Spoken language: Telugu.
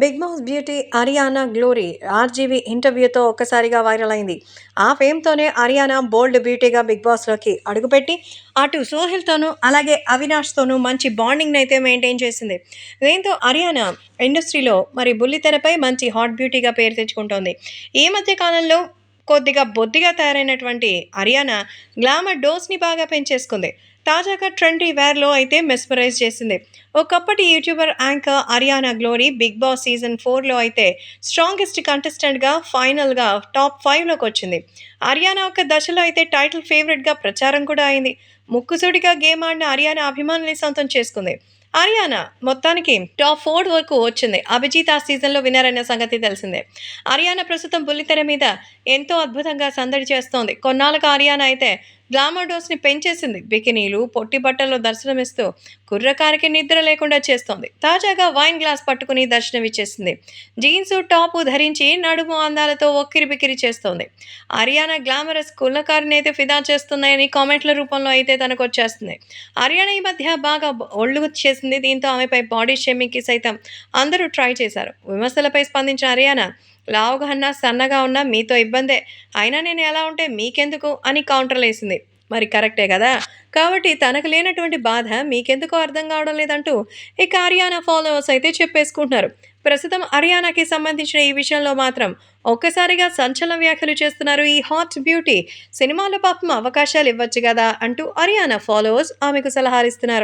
Bigg Boss beauty Ariyana Glory RGV ఇంటర్వ్యూతో ఒక్కసారిగా వైరల్ అయింది. ఆ ఫేమ్తోనే అరియానా బోల్డ్ బ్యూటీగా బిగ్ బాస్లోకి అడుగుపెట్టి అటు సోహిల్తోనూ అలాగే అవినాష్తోనూ మంచి బాండింగ్ని అయితే మెయింటైన్ చేసింది. దీంతో అరియానా ఇండస్ట్రీలో మరి బుల్లితెరపై మంచి హాట్ బ్యూటీగా పేరు తెచ్చుకుంటోంది. ఈ మధ్య కాలంలో కొద్దిగా బొద్దిగా తయారైనటువంటి అరియానా గ్లామర్ డోస్ని బాగా పెంచేసుకుంది. తాజాగా ట్రెండీ వేర్లో అయితే మెస్పరైజ్ చేసింది. ఒకప్పటి YouTuber anchor Ariyana Glory Bigg Boss season ఫోర్లో అయితే స్ట్రాంగెస్ట్ కంటెస్టెంట్గా ఫైనల్గా టాప్ ఫైవ్లోకి వచ్చింది. అరియానా ఒక దశలో అయితే టైటిల్ ఫేవరెట్గా ప్రచారం కూడా అయింది. ముక్కుసూడిగా గేమ్ ఆడిన అరియానా అభిమానుల్ని సొంతం చేసుకుంది. అరియానా మొత్తానికి టాప్ ఫోర్ వరకు వచ్చింది. అభిజిత్ ఆ సీజన్లో విన్నర్ అయిన సంగతి తెలిసిందే. అరియానా ప్రస్తుతం బుల్లితెర మీద ఎంతో అద్భుతంగా సందడి చేస్తోంది. కొన్నాళ్ళకు అరియానా అయితే గ్లామర్ డోస్ని పెంచేసింది. బికినీలు పొట్టి బట్టల్లో దర్శనమిస్తూ కుర్రకారికి నిద్ర లేకుండా చేస్తోంది. తాజాగా వైన్ గ్లాస్ పట్టుకుని దర్శనమిచ్చేసింది. జీన్స్ టాపు ధరించి నడుము అందాలతో ఒక్కిరి బిక్కిరి చేస్తోంది. హర్యానా గ్లామరస్ కుర్రకారిని అయితే ఫిదా చేస్తున్నాయని కామెంట్ల రూపంలో అయితే తనకు వచ్చేస్తుంది హర్యానా ఈ మధ్య బాగా ఒళ్ళు చేసింది. దీంతో ఆమెపై బాడీ షేమింగ్కి సైతం అందరూ ట్రై చేశారు. విమర్శలపై స్పందించిన హర్యానా లావుగా అన్నా సన్నగా ఉన్నా మీతో ఇబ్బందే. అయినా నేను ఎలా ఉంటే మీకెందుకు అని కౌంటర్లు వేసింది. మరి కరెక్టే కదా? కాబట్టి తనకు లేనటువంటి బాధ మీకెందుకు అర్థం కావడం లేదంటూ ఇక హర్యానా ఫాలోవర్స్ అయితే చెప్పేసుకుంటున్నారు. ప్రస్తుతం హర్యానాకి సంబంధించిన ఈ విషయంలో మాత్రం ఒక్కసారిగా సంచలన వ్యాఖ్యలు చేస్తున్నారు ఈ హాట్ బ్యూటీ. సినిమాలో పాపం అవకాశాలు ఇవ్వచ్చు కదా అంటూ హర్యానా ఫాలోవర్స్ ఆమెకు సలహాలిస్తున్నారు